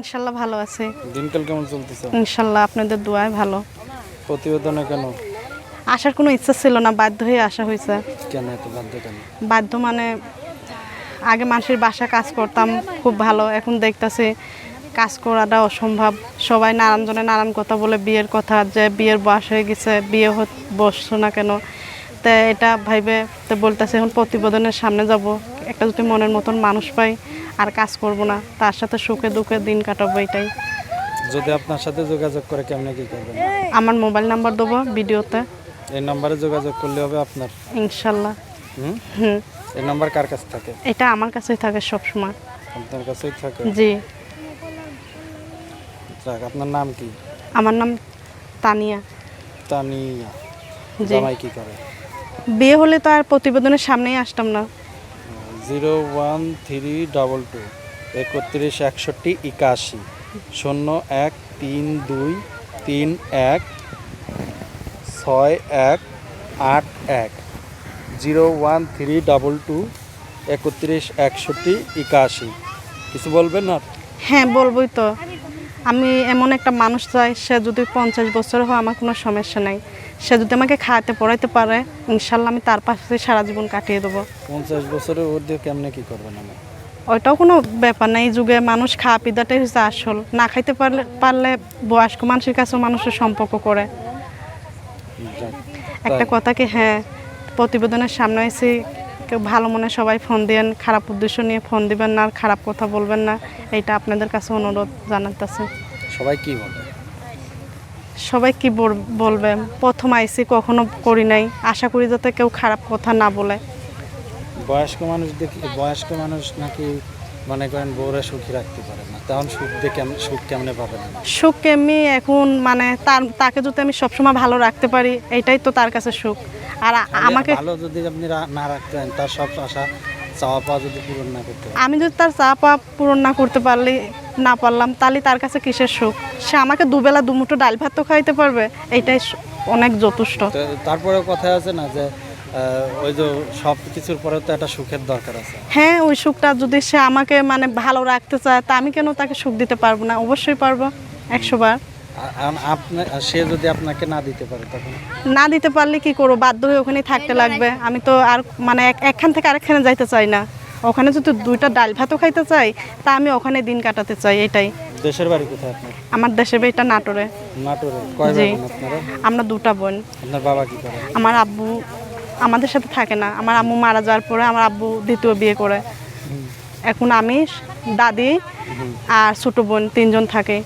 ইনশাল্লাহ ভালো আছে। দিনকাল কেমন চলতেছে? ইনশাল্লাহ আপনাদের দোয়ায় ভালো। প্রতিবেদনে কেন? আসার কোনো ইচ্ছা ছিল না বাধ্য হয়ে আসা হয়েছে। কেন এত বাধ্য কেন? বাধ্য মানে আগে মানুষের বাসা কাজ করতাম খুব ভালো। এখন দেখতাছি কাজ করাটা অসম্ভব। সবাই নানান জনে নানান কথা বলে বিয়ের কথা যে বিয়ের বয়স হয়ে গেছে বিয়ে বসছো না কেন? তা এটা ভাইবে তো বলতেছে এখন প্রতিবেদনের সামনে যাব। একটা যদি মনের মতন মানুষ পাই আর কাজ করব না। তার সাথে সুখে দুঃখে দিন কাটাবো এটাই। যদি আপনার সাথে যোগাযোগ করে কেমনে কি করবেন? আমার মোবাইল নাম্বার দেবো ভিডিওতে। এই নম্বরে যোগাযোগ করলে হবে আপনার? ইনশাল্লাহ। হুম? এই নাম্বার কার কাছে থাকে? এটা আমার কাছেই থাকে সবসময়। আপনার কাছেই থাকে? জি। যাক আপনার নাম কি? আমার নাম তানিয়া। তানিয়া। জি। জামাই কি করে? বিয়ে হলে তো আর প্রতিবেদনের সামনেই আসতাম না। Zero one three double two একত্রিশ, একষট্টি, একাশি, শূন্য এক, তিন দুই, তিন এক, ছয় এক, আট এক zero one three double two একত্রিশ, একষট্টি, একাশি। কিছু বলবেন না? হ্যাঁ বলবোই তো। আমি এমন একটা মানুষ চাই, সে যদি পঞ্চাশ বছর হয়, আমার কোনো সমস্যা নেই। সে যদি আমাকে খাওয়াতে পড়াইতে পারে ইনশাল্লাহ আমি তার পাশে সারা জীবন কাটিয়ে দেবো। পঞ্চাশ বছরের ঊর্ধ্বে কেমনে কি করবেন আমি ওইটাও কোনো ব্যাপার না এই যুগে মানুষ খাওয়া পিদাটাই হচ্ছে আসল। না খাইতে পারলে পারলে বয়স্ক মানুষের কাছেও মানুষের সম্পর্ক করে। একটা কথা কি হ্যাঁ প্রতিবেদনের সামনে এসে কেউ ভালো মনে সবাই ফোন দিয়েন খারাপ উদ্দেশ্য নিয়ে ফোন দিবেন না খারাপ কথা বলবেন না এটা আপনাদের কাছে অনুরোধ জানাতেছে। সবাই কি বলে? সবাই কি বলবে? প্রথম আইসি কখনো করি নাই। আশা করি যাতে কেউ খারাপ কথা না বলে। বয়স্ক মানুষ দেখি বয়স্ক মানুষ নাকি মনে করেন বউরা সুখী রাখতে পারে না। তখন সুখ দিয়ে কেমন সুখ কেমনে পাবেন সুখ কেমনি এখন মানে তার তাকে যদি আমি সবসময় ভালো রাখতে পারি এটাই তো তার কাছে সুখ। আর আমাকে ভালো যদি আপনি না রাখতেন তার সব আশা চাওয়া পাওয়া যদি পূরণ না করতে আমি যদি তার চা পাওয়া পূরণ না করতে পারলে না পারলাম তাহলে তার কাছে কিসের সুখ? সে আমাকে দুবেলা দুমুঠো ডাল ভাত তো খাইতে পারবে এইটাই অনেক যথেষ্ট তো তারপরেও কথা আছে না যে ওই যে সব কিছুর পরে তো একটা সুখের দরকার আছে। হ্যাঁ ওই সুখটা যদি সে আমাকে মানে ভালো রাখতে চায় তা আমি কেন তাকে সুখ দিতে পারব না? অবশ্যই পারব একশো বার। আপনি সে যদি আপনাকে না দিতে পারে তখন? না দিতে পারলে কি করব? বাধ্য হয়ে ওখানেই থাকতে লাগবে। আমি তো আর মানে এক- একখান থেকে আরেকখানে যাইতে চাই না। ওখানে যদি দুইটা ডাল ভাতও খাইতে চাই তা আমি ওখানে দিন কাটাতে চাই এটাই। দেশের বাড়ি কোথায় আপনার? আমার দেশে বেটা নাটোরে। নাটোরে। কয় জি। বোন আপনারা? আমরা দুটা বোন। আপনার বাবা কি করে? আমার আব্বু আমাদের সাথে থাকে না। আমার আম্মু মারা যাওয়ার পরে আমার আব্বু দ্বিতীয় বিয়ে করে। এখন আমি দাদি আর ছোট বোন তিনজন থাকে।